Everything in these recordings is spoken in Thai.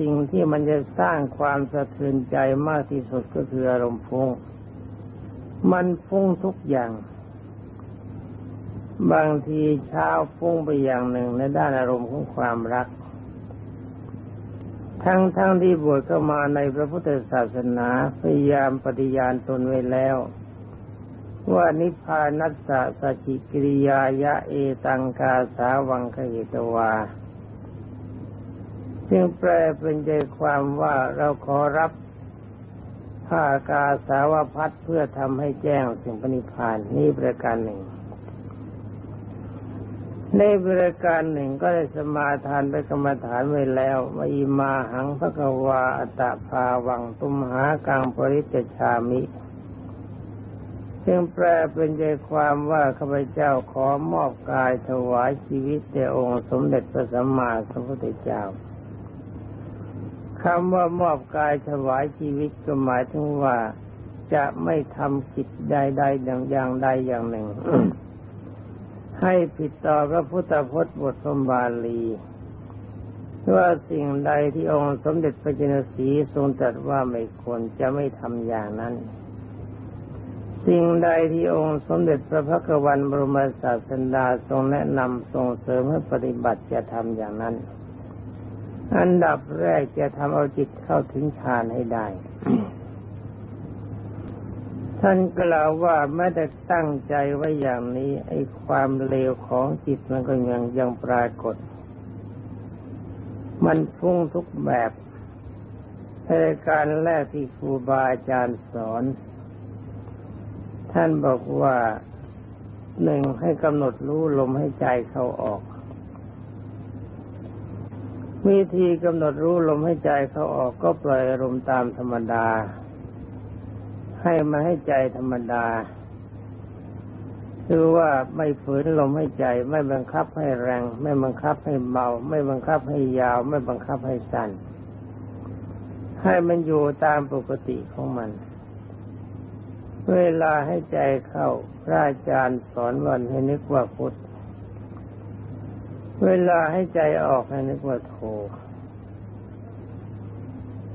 สิ่งที่มันจะสร้างความสะเทือนใจมากที่สุดก็คืออารมณ์ฟุ้งมันฟุ้งทุกอย่าง บางทีเช้าฟุ้งไปอย่างหนึ่งในด้านอารมณ์ของความรัก ทั้งทั้งที่บวชเข้ามาในพระพุทธศาสนาพยายามปฏิญาณตนไว้แล้ว ว่านิพพานัสสะสจิกิริยายะเอตังกาสาวังคเหตวา จึงแปลเป็นใจความว่าเราขอรับผ้ากาสาวพัดเพื่อทำให้แจ้งสิ่งปณิพานนี่ประการหนึ่ง ในประการหนึ่งก็ได้สมาทานไปกรรมฐานไว้แล้วว่าอิมาหังพระกวาอัตตาภาวังตุมหากังปริจชามิจึงแปลเป็นใจความว่าข้าพเจ้าขอมอบกายถวายชีวิตแด่องค์สมเด็จพระสัมมาสัมพุทธเจ้า คำว่ามอบกายถวายชีวิตก็หมายถึงว่าจะไม่ทำกิจใดๆอย่างอย่างใดอย่างหนึ่ง ให้ผิดต่อพระพุทธพจน์บทสมบาลีว่าสิ่งใดที่องค์สมเด็จพระจินสีทรงตรัสว่าไม่ควรจะไม่ทำอย่างนั้น สิ่งใดที่องค์สมเด็จพระพักวันบรมศาสดาทรงแนะนำทรงเสริมให้ปฏิบัติจะทำอย่างนั้น อันดับแรกจะทำเอาจิตเข้าถึงฌานให้ได้ ท่านกล่าวว่าแม้แต่ตั้งใจไว้อย่างนี้ ไอ้ความเลวของจิตมันก็ยังยังปรากฏ มันฟุ้งทุกแบบในการแรกที่ครูบาอาจารย์สอน ท่านบอกว่าหนึ่งให้กำหนดรู้ลมให้ใจเข้าออก วิธีกำหนดรู้ลมให้ใจเขาออกก็ปล่อยอารมณ์ตามธรรมดา ให้มาให้ใจธรรมดา คือว่าไม่ฝืนลมให้ใจ ไม่บังคับให้แรง ไม่บังคับให้เบา ไม่บังคับให้ยาว ไม่บังคับให้สั้นให้มันอยู่ตามปกติของมัน เวลาให้ใจเข้าพระอาจารย์สอนวันให้นึกว่าพุทธ เวลาให้ใจออกให้นึกว่าโท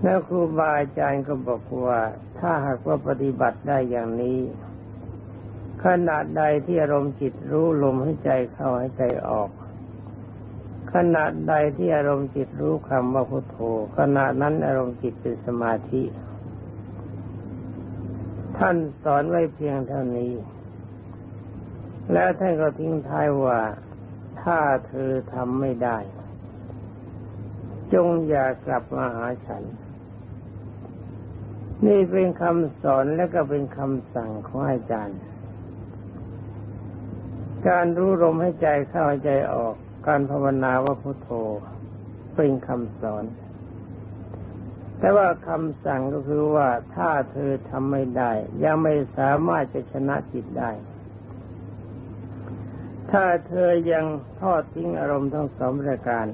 แล้วครูบาอาจารย์ก็บอกว่า ถ้าหากว่าปฏิบัติได้อย่างนี้ ขนาดใดที่อารมณ์จิตรู้ลมให้ใจเข้าให้ใจออก ขนาดใดที่อารมณ์จิตรู้คำว่าพุทโธขณะนั้นอารมณ์จิตเป็นสมาธิ ท่านสอนไว้เพียงเท่านี้ แล้วท่านก็ทิ้งท้ายว่า ถ้าเธอทำไม่ได้ จงอย่ากลับมาหาฉัน นี่เป็นคำสอนและก็เป็นคำสั่งของอาจารย์ การรู้ลมให้ใจเข้าใจออก การภาวนาว่าพุทโธ เป็นคำสอน แต่ว่าคำสั่งก็คือว่าถ้าเธอทำไม่ได้ ยังไม่สามารถจะชนะจิตได้ ถ้าเธอยังทอดทิ้งอารมณ์ทั้งสองประการ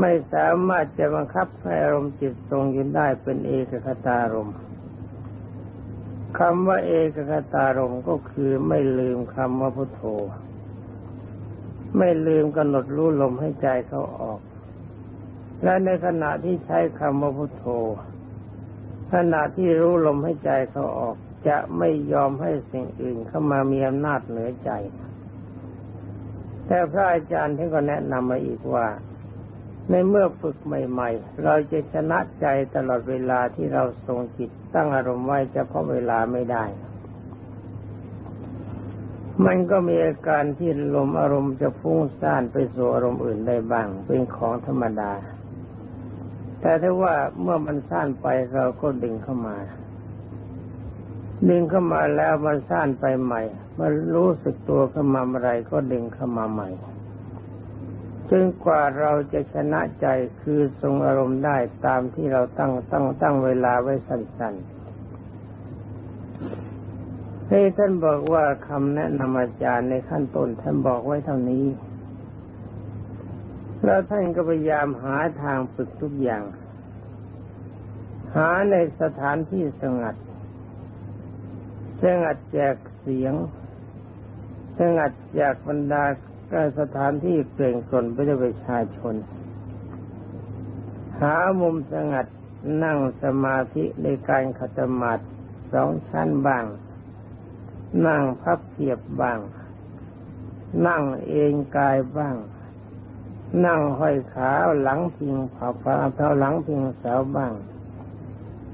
ไม่สามารถจะบังคับให้อารมณ์จิตทรงยืนได้เป็นเอกคตารมคำว่าเอกคตารมก็คือไม่ลืมคำว่าพุทโธ ไม่ลืมกำหนดรู้ลมให้ใจเขาออก และในขณะที่ใช้คำว่าพุทโธขณะที่รู้ลมให้ใจเขาออก จะไม่ยอมให้สิ่งอื่นเข้ามามีอำนาจเหนือใจ แต่พระอาจารย์ท่านก็แนะนำมาอีกว่า ในเมื่อฝึกใหม่ ๆ เราจะชนะใจตลอดเวลาที่เราทรงจิตตั้งอารมณ์ไว้เฉพาะเวลาไม่ได้ มันก็มีอาการที่ลมอารมณ์จะฟุ้งซ่านไปสู่อารมณ์อื่นได้บ้าง เป็นของธรรมดา แต่ถ้าว่าเมื่อมันซ่านไปเราก็ดึงเข้ามา ดึงเข้ามาแล้วมันสั้นไปใหม่มันรู้สึกตัวเข้ามาเมื่อไรก็ดึงเข้ามาใหม่จนกว่าเราจะชนะใจคือทรงอารมณ์ได้ตามที่เราตั้งตั้งตั้งเวลาไว้สั้นๆให้ท่านบอกว่าคำแนะนำอาจารย์ในขั้นต้นท่านบอกไว้เท่านี้ แล้วท่านก็พยายามหาทางฝึกทุกอย่าง หาในสถานที่สงัด สงัดแจกเสียงสงัดแจกบรรดาการสถานที่เปล่งสนไปด้วยประชาชน หามุมสงัดนั่งสมาธิในการขัดสมาธิสองชั้นบ้าง นั่งพับเพียบบ้าง นั่งเองกายบ้าง นั่งห้อยขาหลังพิงผาฟ้าเท้าหลังพิงเสาบ้าง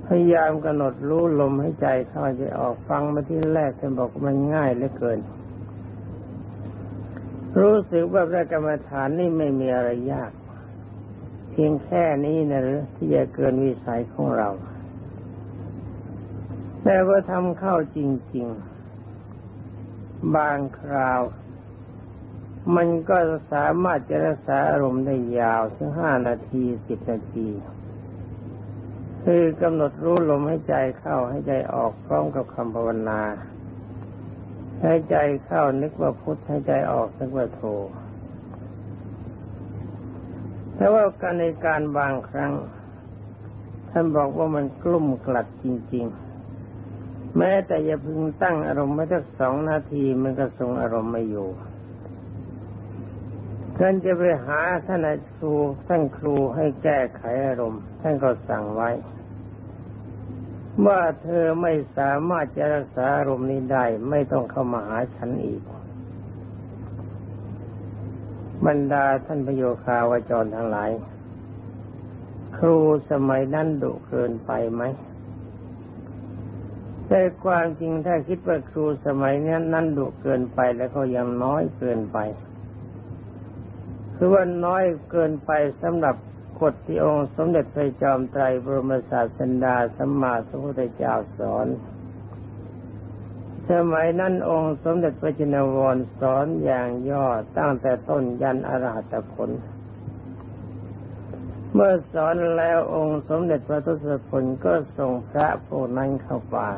พยายามกำหนดรู้ลมให้ใจเข้าใจออกฟังมาที่แรกท่านบอกมันง่ายเหลือเกิน รู้สึกว่าพระกรรมฐานนี่ไม่มีอะไรยาก เพียงแค่นี้นะหรือที่จะเกินวิสัยของเรา แต่ว่าทำเข้าจริง ๆ บางคราว มันก็สามารถจะรักษาอารมณ์ได้ยาวถึงห้านาทีสิบนาที คือกำหนดรู้ลมให้ใจเข้าให้ใจออกพร้อมกับคำภาวนา ให้ใจเข้านึกว่าพุทธให้ใจออกนึกว่าโทแต่ว่าการในการบางครั้ง ท่านบอกว่ามันกลุ่มกลัดจริง ๆ แม้แต่อย่าพึงตั้งอารมณ์ไว้สักสองนาทีมันก็ทรงอารมณ์ไม่อยู่ท่านจะไปหาท่านครูท่านครูให้แก้ไขอารมณ์ ท่านก็สั่งไว้ ว่าเธอไม่สามารถจะรักษาอารมณ์นี้ได้ไม่ต้องเข้ามาหาฉันอีก บรรดาท่านประโยคาวจรทั้งหลาย ครูสมัยนั้นดุเกินไปไหมแต่ความจริงถ้าคิดว่าครูสมัยนี้นั้นดุเกินไปแล้วก็ยังน้อยเกินไป คือว่าน้อยเกินไปสำหรับ กฎที่องค์สมเด็จพระจอมไตรบรมศาสดาสัมมาสัมพุทธเจ้าสอนสมัยนั้นองค์สมเด็จพระจินวรสอนอย่างย่อตั้งแต่ต้นยันอรหัตผล เมื่อสอนแล้วองค์สมเด็จพระทศพลก็ส่งพระผู้นั้นเข้าป่า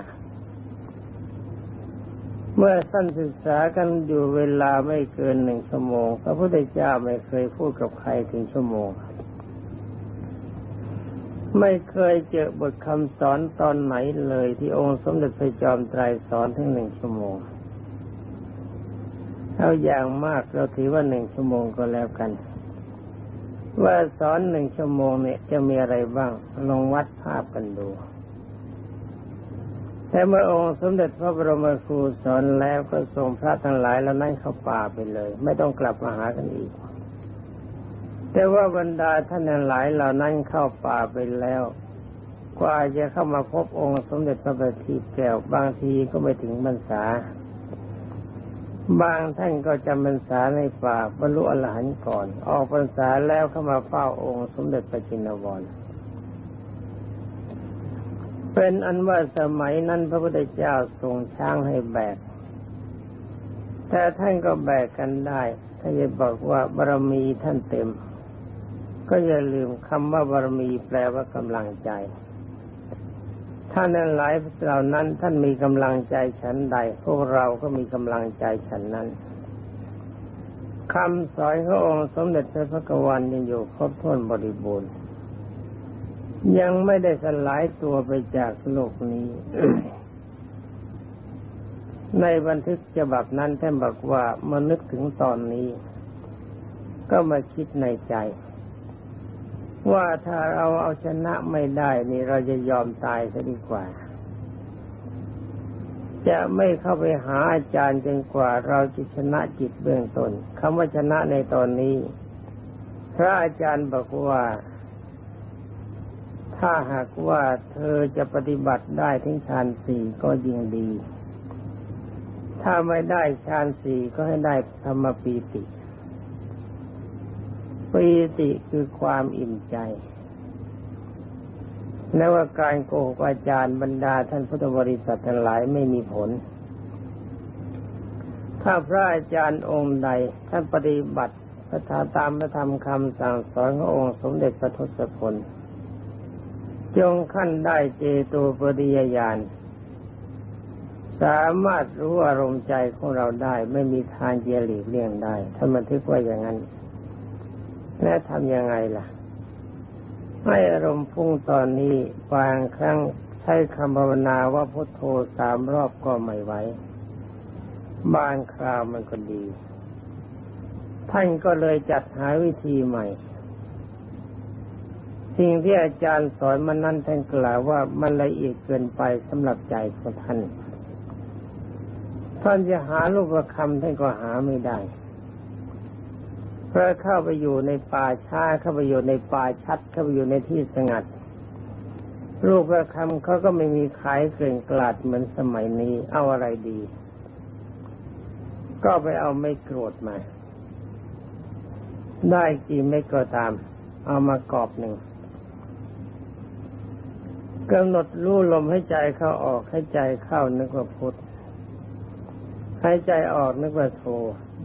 เมื่อท่านศึกษากันอยู่เวลาไม่เกินหนึ่งชั่วโมง พระพุทธเจ้าไม่เคยพูดกับใครถึงชั่วโมง ไม่เคยเจอบทคำสอนตอนไหนเลยที่องค์สมเด็จพระจอมไตรสอนถึงหนึ่งชั่วโมงเอาอย่างมากเราถือว่าหนึ่งชั่วโมงก็แล้วกัน ว่าสอนหนึ่งชั่วโมงเนี่ยจะมีอะไรบ้าง ลองวัดภาพกันดู แต่เมื่อองค์สมเด็จพระบรมครูสอนแล้วก็ส่งพระทั้งหลายแล้วนั่งเข้าป่าไปเลย ไม่ต้องกลับมาหากันอีก แต่ว่าบรรดาท่านหลายเหล่านั้นเข้าป่าไปแล้ว กว่าจะเข้ามาพบองค์สมเด็จพระบัณฑิตแก้วบางทีก็ไม่ถึงบรรษา บางท่านก็จำพรรษาในป่าบรรลุอรหันต์ก่อน ออกพรรษาแล้วเข้ามาเฝ้าองค์สมเด็จพระจินวรเป็นอันว่าสมัยนั้นพระพุทธเจ้าทรงช้างให้แบก แต่ท่านก็แบกกันได้ ถ้าจะบอกว่าบารมีท่านเต็ม ก็อย่าลืมคำว่าบารมีแปลว่ากำลังใจท่านหลายเหล่านั้นท่านมีกำลังใจฉันใด พวกเราก็มีกำลังใจฉันนั้นคำสอนขององค์สมเด็จพระพุทธวันยังอยู่ครบถ้วนบริบูรณ์ยังไม่ได้สลายตัวไปจากโลกนี้ ในบันทึกฉบับนั้นท่านบอกว่ามานึกถึงตอนนี้ ก็มาคิดในใจ ว่าถ้าเราเอาชนะไม่ได้นี่เราจะยอมตายซะดีกว่า จะไม่เข้าไปหาอาจารย์จนกว่าเราจะชนะจิตเบื้องตนคำว่าชนะในตอนนี้ พระอาจารย์บอกว่า ถ้าหากว่าเธอจะปฏิบัติได้ถึงฌานสี่ก็ยิ่งดี ถ้าไม่ได้ฌานสี่ก็ให้ได้ธรรมปีติ ปีติคือความอิ่มใจ และว่าการโกหกอาจารย์บรรดาท่านพุทธบริษัททั้งหลายไม่มีผล ถ้าพระอาจารย์องค์ใดท่านปฏิบัติพระธาตามพระธรรมคำสั่งสอนขององค์สมเด็จพระทศพลจงขั้นได้เจโตปริยญาณสามารถรู้อารมณ์ใจของเราได้ ไม่มีทางเจริญเลี่ยงได้ถ้านมันทึกว่าอย่างนั้น และทำยังไงล่ะให้อารมณ์พุ่งตอนนี้บางครั้งใช้คำภาวนาว่าพุทโธสามรอบก็ไม่ไหวบางคราวมันก็ดี ท่านก็เลยจัดหาวิธีใหม่ สิ่งที่อาจารย์สอนมันนั้นท่านกล่าวว่ามันละเอียดเกินไปสำหรับใจของท่าน ท่านจะหาลูกประคำท่านก็หาไม่ได้ เพราะเข้าไปอยู่ในป่าช้าเข้าไปอยู่ในป่าชัด เข้าไปอยู่ในที่สงัดลูกประคำเขาก็ไม่มีขายเกลื่อนกลาดเหมือนสมัยนี้ เอาอะไรดี ก็ไปเอาไม่โกรธมา ได้กี่ไม่ก็ตาม เอามากรอบหนึ่งกำหนดรู้ลมให้ใจเข้าออกให้ใจเข้านึกว่าพุทธ ให้ใจออกนึกว่าโท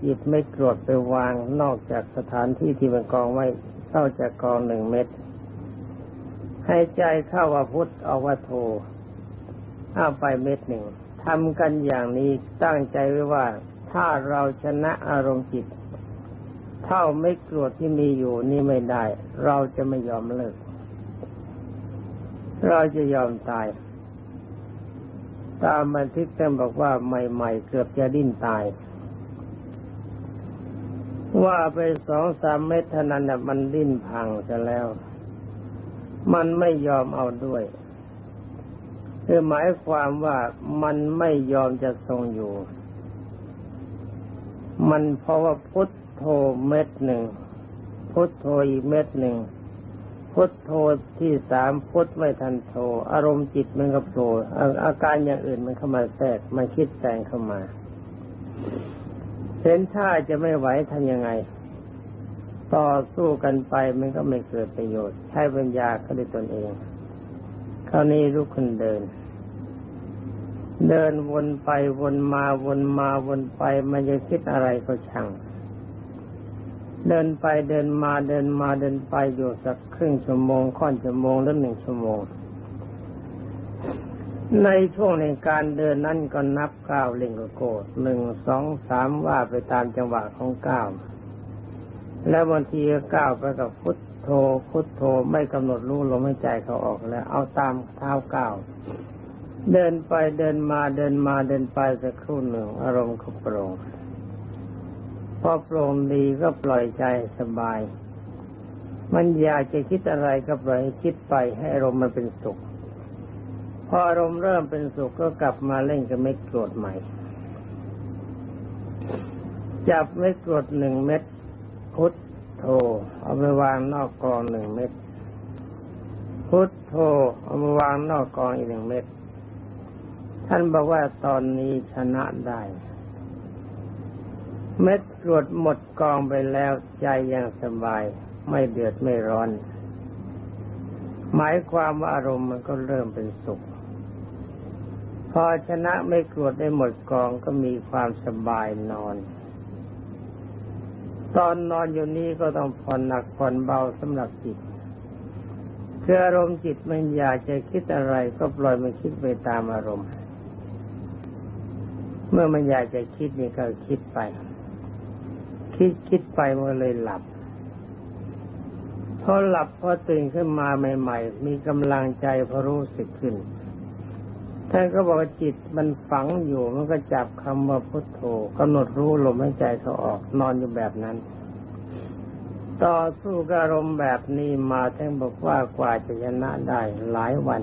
หยิบไม่กรธไปวางนอกจากสถานที่ที่มันกองไว้เข้าจากกองหนึ่งเม็ดให้ใจเข้าว่าพุทธออกว่าโทเอาไปเม็ดหนึ่งทำกันอย่างนี้ตั้งใจไว้ว่าถ้าเราชนะอารมณ์จิต เท่าไม่กรธที่มีอยู่นี่ไม่ได้ เราจะไม่ยอมเลิก เราจะยอมตาย ตามบันทึกเต็มบอกว่าใหม่ ๆ เกือบจะดิ้นตาย ว่าไปสองสามเม็ดเท่านั้นน่ะมันดิ้นพังจะแล้ว มันไม่ยอมเอาด้วยคือหมายความว่ามันไม่ยอมจะทรงอยู่ มันเพราะว่าพุทโธเม็ดหนึ่งพุทโธอีกเม็ดหนึ่ง พุทโธที่สามพุทไม่ทันโธอารมณ์จิตมันก็โผล่อาอาการอย่างอื่นมันเข้ามาแทรกมันคิดแซงเข้ามาเห็นท่าจะไม่ไหวทำยังไง ต่อสู้กันไปมันก็ไม่เกิดประโยชน์ ใช้ปัญญาเขาด้วยตนเองคราวนี้ลูกคนเดิน เดินวนไปวนมาวนมาวนไป มันจะคิดอะไรก็ช่าง เดินไปเดินมาเดินมาเดินไปอยู่สักครึ่งชั่วโมงค่อนชั่วโมงหรือหนึ่งชั่วโมง ในช่วงในการเดินนั้นก็นับก้าวเล่งก็โกดหนึ่งสองสามว่าไปตามจังหวะของก้าวแล้วบางทีก้าวไปกับพุทโธพุทโธไม่กำหนดรู้ลมหายใจเขาออกแล้ว เอาตามเท้าก้าวเดินไปเดินมาเดินมาเดินไปสักครู่หนึ่งอารมณ์ก็โปร่ง พอโปร่งดีก็ปล่อยใจสบาย มันอยากจะคิดอะไรก็ปล่อยคิดไปให้อารมณ์มันเป็นสุข พออารมณ์เริ่มเป็นสุขก็กลับมาเล่นกับไม่โกรธใหม่ จับไม่โกรธหนึ่งเม็ดพุทโธเอาไปวางนอกกองหนึ่งเม็ดพุทโธเอามาวางนอกกองอีกหนึ่งเม็ดท่านบอกว่าตอนนี้ชนะได้ เม็ดกรวดหมดกองไปแล้วใจยังสบาย ไม่เดือดไม่ร้อน หมายความว่าอารมณ์มันก็เริ่มเป็นสุข พอชนะไม่กรวดได้หมดกองก็มีความสบายนอน ตอนนอนอยู่นี้ก็ต้องผ่อนหนักผ่อนเบาสำหรับจิตคืออารมณ์จิตมันอยากจะคิดอะไรก็ปล่อยมันคิดไปตามอารมณ์ เมื่อมันอยากจะคิดนี่ก็คิดไป คิดคิดไปมันเลยหลับพอหลับพอตื่นขึ้นมาใหม่ ๆ มีกำลังใจพอรู้สึกขึ้นท่านก็บอกว่าจิตมันฝังอยู่มันก็จับคำว่าพุทโธกำหนดรู้ลมหายใจเขาออกนอนอยู่แบบนั้น ต่อสู้กับอารมณ์แบบนี้มาท่านบอกว่ากว่าจะชนะได้หลายวัน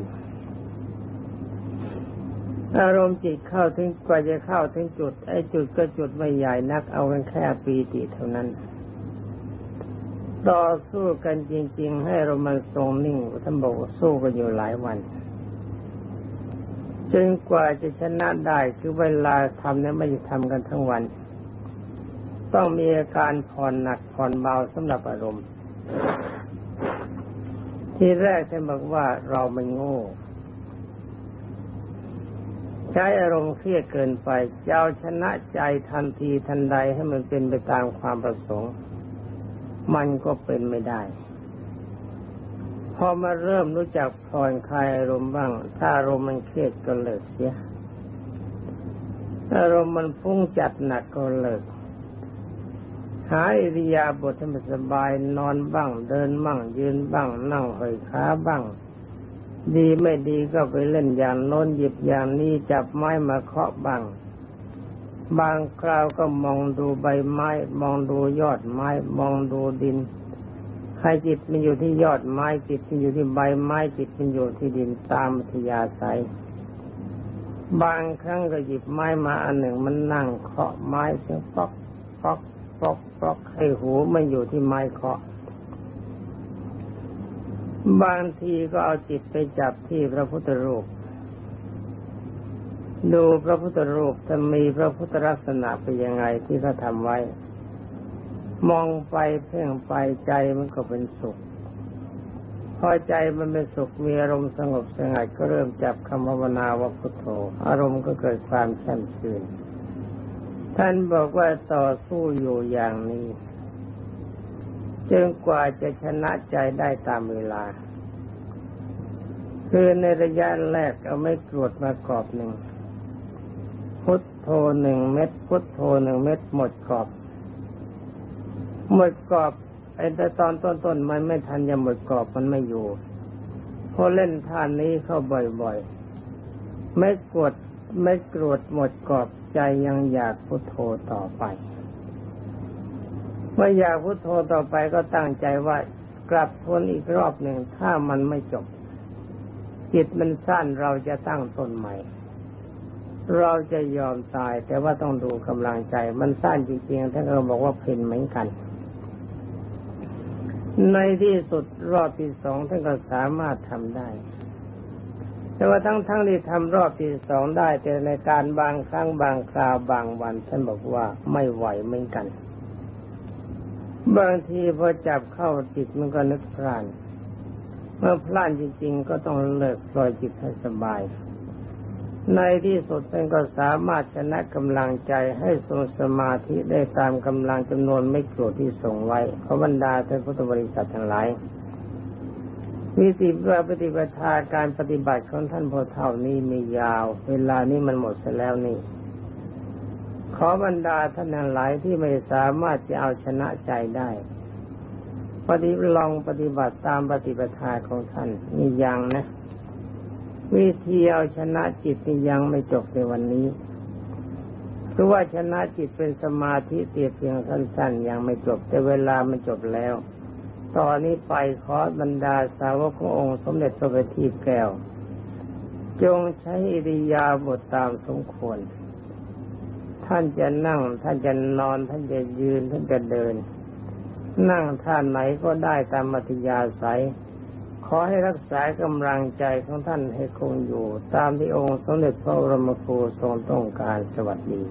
อารมณ์จิตเข้าถึงกว่าจะเข้าถึงจุด ไอ้จุดก็จุดไม่ใหญ่นักเอากันแค่ปีติเท่านั้น ต่อสู้กันจริง ๆ ให้เรามันทรงนิ่งท่านบอกว่าสู้กันอยู่หลายวันจนกว่าจะชนะได้คือเวลาทำเนี่ยไม่ได้ทำกันทั้งวัน ต้องมีอาการผ่อนหนักผ่อนเบาสำหรับอารมณ์ ที่แรกท่านบอกว่าเรามันโง่ ใช้อารมณ์เครียดเกินไปจะเอาชนะใจทันทีทันใดให้มันเป็นไปตามความประสงค์ มันก็เป็นไม่ได้ พอมาเริ่มรู้จักผ่อนคลายอารมณ์บ้าง ถ้าอารมณ์มันเครียดก็เลิกเสียอารมณ์มันฟุ้งจัดหนักก็เลิกหาอิริยาบถให้มันสบายนอนบ้าง เดินบ้างยืนบ้าง นั่งหอยขาบ้าง ดีไม่ดีก็ไปเล่นอย่างโน้นหยิบอย่างนี้จับไม้มาเคาะบ้างบางคราวก็มองดูใบไม้ มองดูยอดไม้ มองดูดิน ใครจิตมันอยู่ที่ยอดไม้จิตมันอยู่ที่ใบไม้จิตมันอยู่ที่ดินตามอัธยาศัยบางครั้งก็หยิบไม้มาอันหนึ่งมันนั่งเคาะไม้เสียงป๊อกป๊อกป๊อกป๊อกให้หูมันอยู่ที่ไม้เคาะ บางทีก็เอาจิตไปจับที่พระพุทธรูป ดูพระพุทธรูปจะมีพระพุทธลักษณะเป็นยังไงที่เขาทำไว้ มองไปเพ่งไปใจมันก็เป็นสุข พอใจมันเป็นสุขมีอารมณ์สงบสงัดก็เริ่มจับคำภาวนาว่าพุทโธ อารมณ์ก็เกิดความแช่มชื่น ท่านบอกว่าต่อสู้อยู่อย่างนี้ จนกว่าจะชนะใจได้ตามเวลา คือในระยะแรกเอาไม่กรวดมากรอบหนึ่ง พุทโธหนึ่งเม็ด พุทโธหนึ่งเม็ดหมดกรอบ หมดกรอบไอ้แต่ตอนต้นๆมันไม่ทันจะหมดกรอบมันไม่อยู่พอเล่นท่านนี้เข้าบ่อยๆ ไม่กดไม่กรวดหมดกรอบใจยังอยากพุทโธต่อไป มื่ออยากพุทโธต่อไปก็ตั้งใจว่ากลับทวนอีกรอบหนึ่งถ้ามันไม่จบ จิตมันสั้นเราจะตั้งต้นใหม่ เราจะยอมตายแต่ว่าต้องดูกำลังใจ มันสั้นจริงๆท่านก็บอกว่าเพ่นเหมือนกัน ในที่สุดรอบที่สองท่านก็สามารถทำได้แต่ว่าทั้งทั้งที่ทำรอบที่สองได้ แต่ในการบางครั้งบางคราวบางวันท่านบอกว่าไม่ไหวเหมือนกัน บางทีพอจับเข้าจิตมันก็นึกพลาน เมื่อพลานจริง ๆ ก็ต้องเลิกปล่อยจิตให้สบาย ในที่สุดท่านก็สามารถชนะกำลังใจให้ทรงสมาธิได้ตามกำลังจำนวนไม่โกรธที่ส่งไว้ขอบรรดาท่านพุทธบริษัททั้งหลายวิธีปฏิบัติการปฏิบัติของท่านพอเท่านี้มียาว เวลานี้มันหมดไปแล้วนี่ อบรรดาท่านหลายที่ไม่สามารถจะเอาชนะใจได้ ปฏิลองปฏิบัติตามปฏิปทาของท่านนี่ยังนะ วิธีเอาชนะจิตนี่ยังไม่จบในวันนี้คือว่าชนะจิตเป็นสมาธิเตียเพียงสั้นๆยังไม่จบแต่เวลามันจบแล้วตอนนี้ไปขอบรรดาสาวกขององค์สมเด็จพระบัณฑิตแก้ว จงใช้อิริยาบถตามสมควร ท่านจะนั่ง ท่านจะนอน ท่านจะยืน ท่านจะเดิน นั่งท่านไหนก็ได้ตามมัธยาศัย ขอให้รักษากำลังใจของท่านให้คงอยู่ ตามที่องค์สมเด็จพระบรมครูทรงต้องการสวัสดี